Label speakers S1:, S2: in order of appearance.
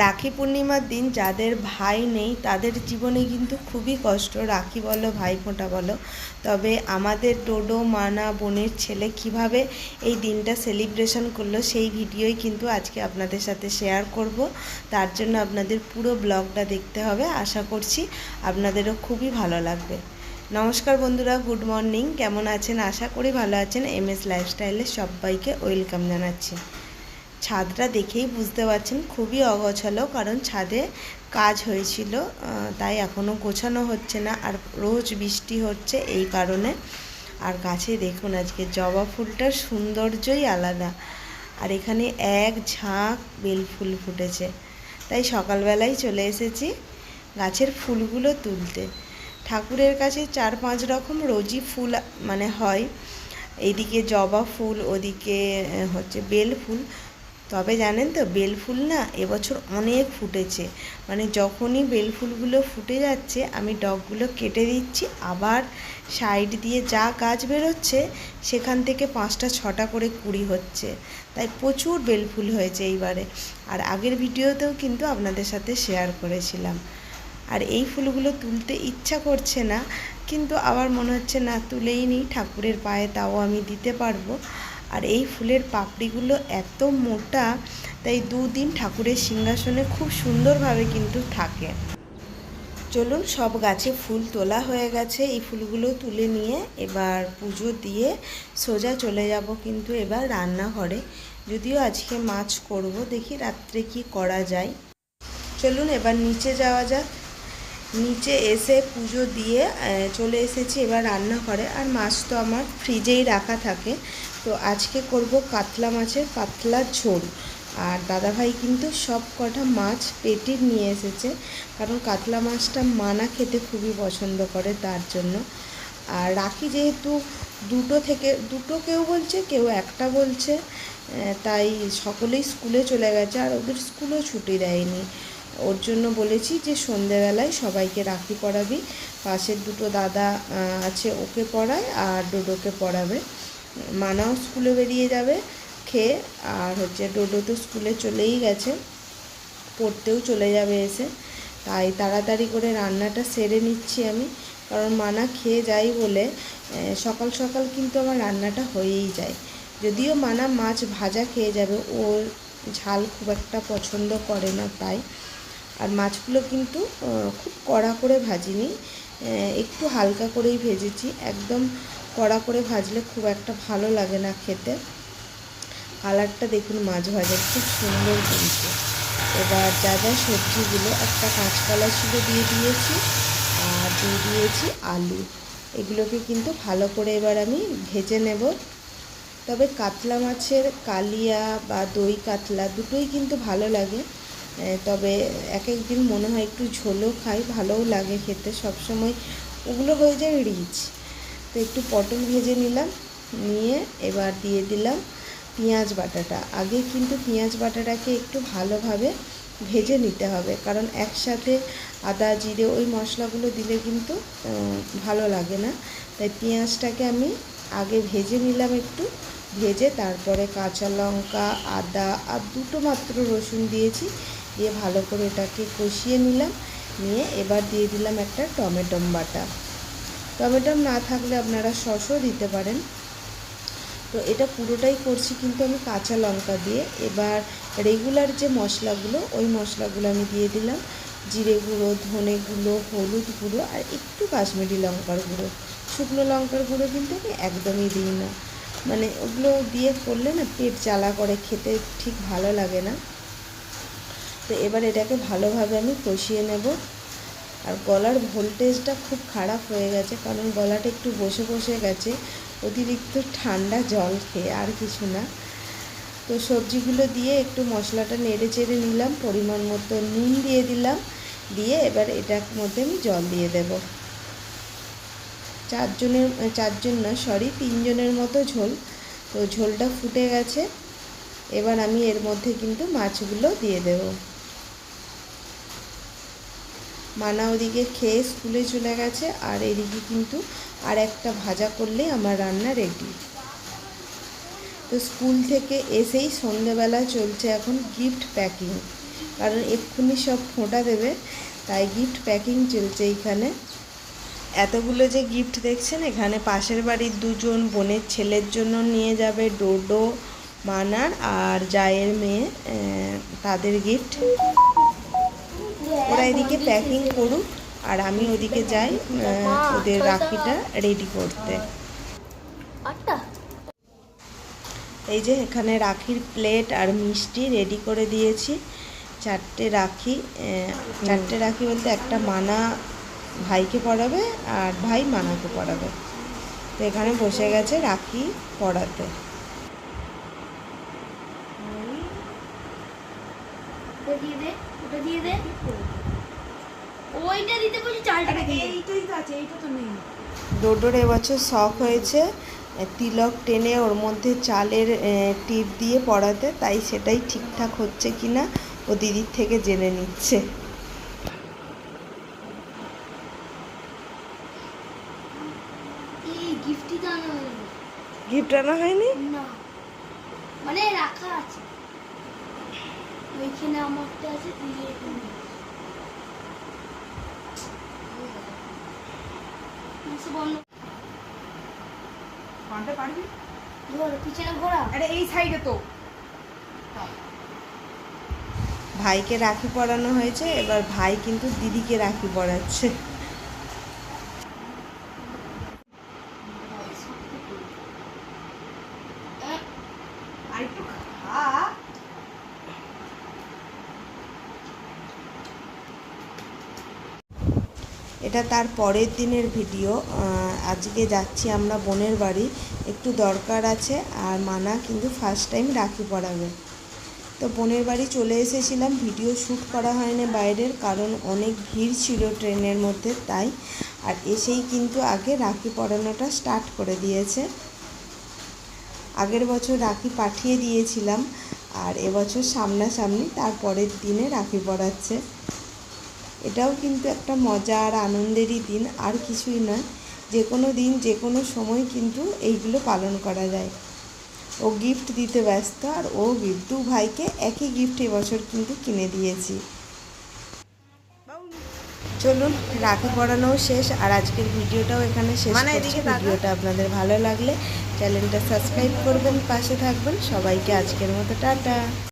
S1: রাখি পূর্ণিমার দিন যাদের ভাই নেই, তাদের জীবনে কিন্তু খুবই কষ্ট। রাখি বলো ভাই ফোঁটা বলো। তবে আমাদের টোডো মানা, বোনের ছেলে কীভাবে এই দিনটা সেলিব্রেশন করল সেই ভিডিওই কিন্তু আজকে আপনাদের সাথে শেয়ার করব। তার জন্য আপনাদের পুরো ব্লগটা দেখতে হবে। আশা করছি আপনাদেরও খুবই ভালো লাগবে। নমস্কার বন্ধুরা গুড মর্নিং কেমন আছেন? আশা করি ভালো আছেন। এম এস লাইফস্টাইলে সবাইকে ওয়েলকাম জানাচ্ছি। ছাদটা দেখেই বুঝতে পারছেন, খুবই অগোছালো কারণ ছাদে কাজ হয়েছিল তাই এখনও গোছানো হচ্ছে না আর রোজ বৃষ্টি হচ্ছে এই কারণে। আর গাছে দেখুন আজকে জবা ফুলটার সৌন্দর্যই আলাদা। আর এখানে এক ঝাঁক বেল ফুল ফুটেছে, তাই সকালবেলায় চলে এসেছি গাছের ফুলগুলো তুলতে। ঠাকুরের কাছে চার পাঁচ রকম রোজই ফুল মানে হয়। এইদিকে জবা ফুল, ওদিকে হচ্ছে বেল ফুল। তবে জানেন তো বেলফুল না এবছর অনেক ফুটেছে। মানে যখনই বেল ফুলগুলো ফুটে যাচ্ছে, আমি ডগগুলো কেটে দিচ্ছি, আবার সাইড দিয়ে যা গাছ বেরোচ্ছে, সেখান থেকে পাঁচটা, ছটা করে কুড়ি হচ্ছে। তাই প্রচুর বেলফুল হয়েছে এইবারে। আর আগের ভিডিওতেও কিন্তু আপনাদের সাথে শেয়ার করেছিলাম। আর এই ফুলগুলো তুলতে ইচ্ছা করছে না, কিন্তু আবার মনে হচ্ছে না তুলেই নিই ঠাকুরের পায়ে তাও আমি দিতে পারব। আর এই ফুলের পাপড়িগুলো এত মোটা, তাই দুদিন ঠাকুরের সিংহাসনে খুব সুন্দরভাবে কিন্তু থাকে। চলুন সব গাছে ফুল তোলা হয়ে গেছে। এই ফুলগুলো তুলে নিয়ে এবার পুজো দিয়ে সোজা চলে যাব কিন্তু এবার রান্নাঘরে। যদিও আজকে মাছ করব, দেখি রাত্রে কি করা যায়। চলুন এবার নিচে যাওয়া যাক। নিচে এসে পুজো দিয়ে চলে এসেছি এবার রান্নাঘরে। আর মাছ তো আমার ফ্রিজেই রাখা থাকে। তো আজকে করব কাতলা মাছের পাতলা ঝোল। আর দাদাভাই কিন্তু সব কটা মাছ পেটির নিয়ে এসেছে। কারণ কাতলা মাছটা মানা খেতে খুবই পছন্দ করে তার জন্য। আর রাখি যেহেতু দুটো থেকে, দুটো কেউ বলছে, কেউ একটা বলছে। তাই সকলেই স্কুলে চলে গেছে। আর ওদের স্কুলও ছুটি দেয়নি। ওর জন্য বলেছি যে সন্ধেবেলায় সবাইকে রাখি পড়াবি পাশের দুটো দাদা আছে ওকে পড়ায় আর ডোডোকে পড়াবে। মানাও স্কুলে বেরিয়ে যাবে খেয়ে আর হচ্ছে ডোডো তো স্কুলে চলেই গেছে, পড়তেও চলে যাবে এসে। তাই তাড়াতাড়ি করে রান্নাটা সেরে নিচ্ছি আমি, কারণ মানা খেয়ে যাই বলে সকাল সকাল কিন্তু আমার রান্নাটা হয়েই যায়। যদিও মানা মাছ ভাজা খেয়ে যাবে, ওর ঝাল খুব একটা পছন্দ করে না তাই। আর মাছগুলো কিন্তু খুব কড়া করে ভাজিনি। একটু হালকা করেই ভেজেছি। একদম কড়া করে ভাজলে খুব একটা ভালো লাগে না খেতে। কালারটা দেখুন, মাছ ভাজার খুব সুন্দর কিন্তু। এবার যা যা সবজিগুলো, একটা কাঁচকলা ছিল দিয়ে দিয়েছি আর দিয়ে দিয়েছি আলু। এগুলোকে কিন্তু ভালো করে এবার আমি ভেজে নেব। তবে কাতলা মাছের কালিয়া বা দই কাতলা দুটোই কিন্তু ভালো লাগে। তবে এক এক দিন মনে হয় একটু ঝোলও খাই, ভালোও লাগে খেতে, সবসময় ওগুলো হয়ে যায় রিচ। তো একটু পটল ভেজে নিলাম, নিয়ে এবার দিয়ে দিলাম পেঁয়াজ বাটাটা। আগে কিন্তু পেঁয়াজ বাটাটাকে একটু ভালোভাবে ভেজে নিতে হবে, কারণ একসাথে আদা, জিরে ওই মশলাগুলো দিলে কিন্তু ভালো লাগে না। তাই পেঁয়াজটাকে আমি আগে ভেজে নিলাম একটু, ভেজে তারপরে কাঁচা লঙ্কা, আদা আর দুটো মাত্র রসুন দিয়েছি। দিয়ে ভালো করে এটাকে কষিয়ে নিলাম। নিয়ে এবার দিয়ে দিলাম একটা টমেটম বাটা। টমেটম না থাকলে আপনারা সসও দিতে পারেন। তো এটা পুরোটাই করছি কিন্তু আমি কাঁচা লঙ্কা দিয়ে। এবার রেগুলার যে মশলাগুলো, ওই মশলাগুলো আমি দিয়ে দিলাম। জিরে গুঁড়ো, ধনে গুঁড়ো, হলুদ গুঁড়ো আর একটু কাশ্মীরি লঙ্কার গুঁড়ো। শুকনো লঙ্কার গুঁড়ো কিন্তু আমি একদমই দিই না। মানে ওগুলো দিয়ে করলে না পেট জ্বালা করে, খেতে ঠিক ভালো লাগে না। তো এবার এটাকে ভালোভাবে আমি কষিয়ে নেব। আর গলার ভোল্টেজটা খুব খারাপ হয়ে গেছে, কারণ গলাটা একটু বসে বসে গেছে, অতিরিক্ত ঠান্ডা জল খেয়ে আর কিছু না। তো সবজিগুলো দিয়ে একটু মশলাটা নেড়ে চেড়ে নিলাম, পরিমাণ মতো নুন দিয়ে দিলাম, দিয়ে এবার এটার মধ্যে আমি জল দিয়ে দেব। চারজনের, চারজন না সরি তিনজনের মতো ঝোল। তো ঝোলটা ফুটে গেছে, এবার আমি এর মধ্যে কিন্তু মাছগুলো দিয়ে দেবো। মানা ওদিকে খেয়ে স্কুলে চলে গেছে, আর এদিকে কিন্তু আর একটা ভাজা করলেই আমার রান্না রেডি তো স্কুল থেকে এসেই সন্ধেবেলা চলছে এখন গিফট প্যাকিং কারণ এক্ষুনি সব ফোঁটা দেবে, তাই গিফট প্যাকিং চলছে এইখানে এতগুলো যে গিফট দেখছেন, এখানে পাশের বাড়ির দুজন, বোনের ছেলের জন্য নিয়ে যাবে ডোডো মানার আর জায়ের মেয়ে তাদের গিফট ওরা এদিকে প্যাকিং করুক আর আমি ওদিকে যাই ওদের রাখিটা রেডি করতে। এই যে এখানে রাখির প্লেট আর মিষ্টি রেডি করে দিয়েছি। চারটে রাখি চারটে রাখি বলতে একটা মানা ভাইকে পড়াবে আর ভাই মানাকে পড়াবে। তো এখানে বসে গেছে রাখি পড়াতে।
S2: দিয়ে ওটা দিয়ে দে। ওইটা দিতে বলছি চালটা।
S3: এইটাই তো আছে এইটা তো নেই।
S1: ডোডোর এবছর শখ হয়েছে তিলক টেনে ওর মধ্যে চালের টিপ দিয়ে পড়াতে তাই সেটাই ঠিকঠাক হচ্ছে কিনা ও দিদির থেকে জেনে নিচ্ছে।
S2: এই
S1: গিফট আনা হয়নি।
S2: মানে রাখা আছে। ওইখানে আমারটা আছে দিয়ে এখানে
S3: পারবি
S2: ধর পিছনে ঘোরা
S3: আরে এই সাইডে তো।
S1: ভাইকে রাখি পরানো হয়েছে এবার ভাই কিন্তু দিদিকে রাখি পরাচ্ছে। এটা তার পরের দিনের ভিডিও। আজকে যাচ্ছি আমরা বোনের বাড়ি। একটু দরকার আছে, আর মানা কিন্তু ফার্স্ট টাইম রাখি পরাবে। তো বোনের বাড়ি চলে এসেছিলাম, ভিডিও শ্যুট করা হয়নি বাইরের, কারণ অনেক ভিড় ছিল ট্রেনের মধ্যে, তাই। আর এসেই কিন্তু আগে রাখি পরানোটা স্টার্ট করে দিয়েছে। আগের বছর রাখি পাঠিয়ে দিয়েছিলাম, আর এবছর সামনাসামনি তার পরের দিনে রাখি পরাচ্ছে। এটাও কিন্তু একটা মজা আর আনন্দেরই দিন আর কিছুই নয়। যে কোনো দিন যে কোনো সময় কিন্তু এইগুলো পালন করা যায়। ও গিফট দিতে ব্যস্ত আর ও গিফট দু ভাইকে একই গিফট এবছর কিন্তু কিনে দিয়েছি। চলুন রাখি পড়ানোও শেষ আর আজকের ভিডিওটাও এখানে শেষ
S3: মানে
S1: ভিডিওটা আপনাদের ভালো লাগলে চ্যানেলটা সাবস্ক্রাইব করবেন পাশে থাকবেন। সবাইকে আজকের মতো টাটা।